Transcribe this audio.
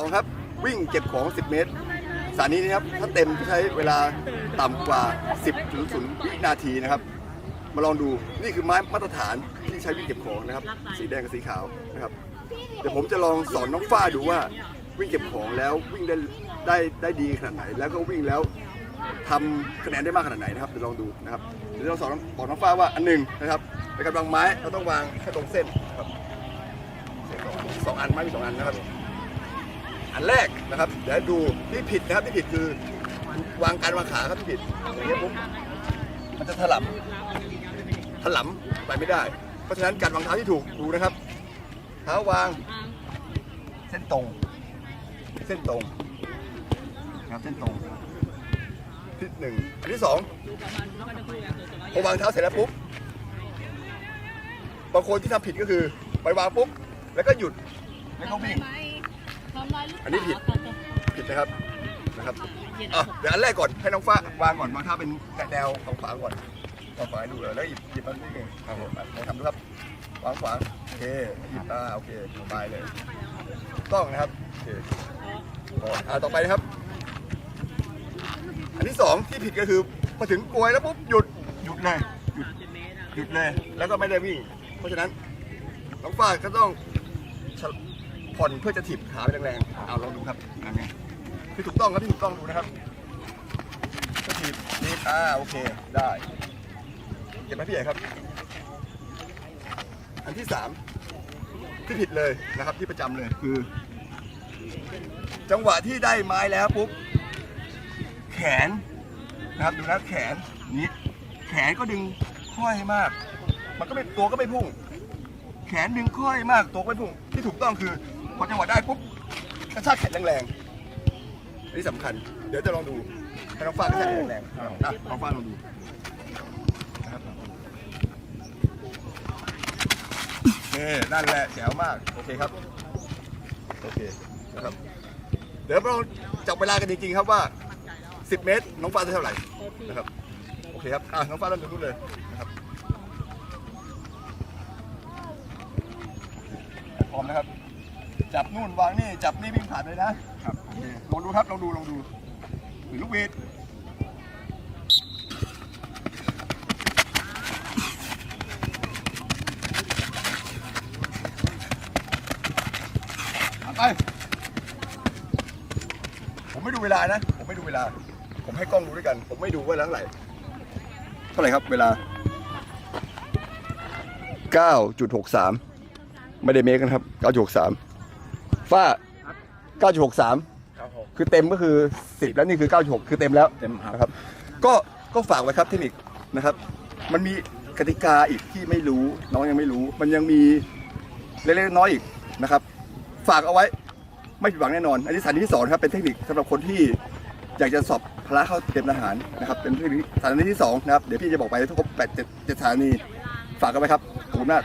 2 ครับ วิ่งเก็บของ 10 เมตร สถานีนี้ครับ ถ้าเต็มใช้เวลาต่ำกว่า 10ถึง0วินาทีนะครับ มาลองดูนี่คือไม้มาตรฐานที่ใช้วิ่งเก็บของนะครับ สีแดงกับสีขาวนะครับเดี๋ยวผมจะลองสอนน้องฝ้าดูว่า วิ่งเก็บของแล้ววิ่งได้ได้ได้ดีขนาดไหน แล้วก็วิ่งแล้วทำคะแนนได้มากขนาดไหนนะครับเดี๋ยวลองดูนะครับเดี๋ยวเราสอนบอกน้องฝ้าว่าอันหนึ่งนะครับในการวางไม้เราต้องวางแค่ตรงเส้นนะครับสองอันไม้มีสองอันนะครับ อันแรกนะครับ เดี๋ยวดูที่ผิดนะครับที่ผิดคือวางการวางขาครับที่ผิดอย่างเงี้ปุ๊บมันจะถลำถลำไปไม่ได้ เพราะฉะนั้นการวางเท้าที่ถูกดูนะครับเท้าวางเส้นตรง เส้นตรงนะครับเส้นตรงที่หนึ่งอันที่สองพอวางเท้าเสร็จแล้วปุ๊บบางคนที่ทำผิดก็คือไปวางปุ๊บแล้วก็หยุดแล้วก็วิ่ง อันนี้ผิดผิดนะครับนะครับอะเดี๋ยวอันแรกก่อนให้น้องฟ้าวางก่อนวางเท้าเป็นแนวของขวาก่อนวางขวาดูเลยแล้วหยิบหยิบมันนี่เองครับผมทำดูครับวางขวาโอเคหยิบอ่าโอเคสบายเลยต้องนะครับโอเคอ่าต่อไปนะครับ อันที่สองที่ผิดก็คือพอถึงกลวยแล้วปุ๊บหยุดหยุดเลยหยุดหยุดเลยแล้วก็ไม่ได้วิ่ง เพราะฉะนั้นน้องฟ้าก็ต้อง ผ่อนเพื่อจะถีบขาไปแรงๆเอาลองดูครับอันนี้ที่ถูกต้องครับที่ถูกต้องดูนะครับก็ถีบถีบอ่าโอเคได้เก็บไหมพี่ใหญ่ครับ อันที่สามที่ผิดเลยนะครับที่ประจำเลยคือ จังหวะที่ได้ไม้แล้วปุ๊บแขนนะครับดูนะแขนนี้แขนก็ดึงค่อยมาก มันก็ไม่ตัวก็ไม่พุ่ง แขนดึงค่อยมากตัวก็ไม่พุ่งที่ถูกต้องคือ พอจังหวะได้ปุ๊บกระชากแขนแรงๆอันนี้สำคัญ เดี๋ยวจะลองดูให้น้องฟ้ากระชากแขนแรงๆนะน้องฟ้าลองดูนะครับโอเคนั่นแหละแจ๋วมากโอเคครับโอเคนะครับเดี๋ยวเราจับเวลากันจริงๆครับว่า 10 เมตร น้องฟ้าได้เท่าไหร่นะครับโอเคครับอะน้องฟ้าเริ่มดูเลยนะครับพร้อมนะครับ จับนู่นวางนี่จับนี่วิ่งผ่านเลยนะครับโอเคลองดูครับลองดูลองดูหรือลูกเวทไปผมไม่ดูเวลานะ ผมไม่ดูเวลา ผมให้กล้องดูด้วยกัน ผมไม่ดูว่าเท่าไหร่เท่าไหร่ครับเวลา 9.63 ไม่ได้เมคนะครับ 9.63 ฝ้า 9.63 ครับผมคือเต็มก็คือ 10 แล้วนี่คือ 96 คือเต็มแล้วเต็มครับนะครับ ก็ก็ฝากไว้ครับเทคนิคนะครับ มันมีกติกาอีกที่ไม่รู้ น้องยังไม่รู้ มันยังมีเล็กๆน้อยๆอีกนะครับ ฝากเอาไว้ไม่ผิดหวังแน่นอน อันนี้สถานีที่สองครับเป็นเทคนิคสำหรับคนที่อยากจะสอบพละเข้าเตรียมทหารนะครับเป็นเทคนิคสถานีที่สองนะครับเดี๋ยวพี่จะบอกไปทุกครบแปดเจ็ดเจ็ดสถานีฝากกันไว้ครับขอบคุณมาก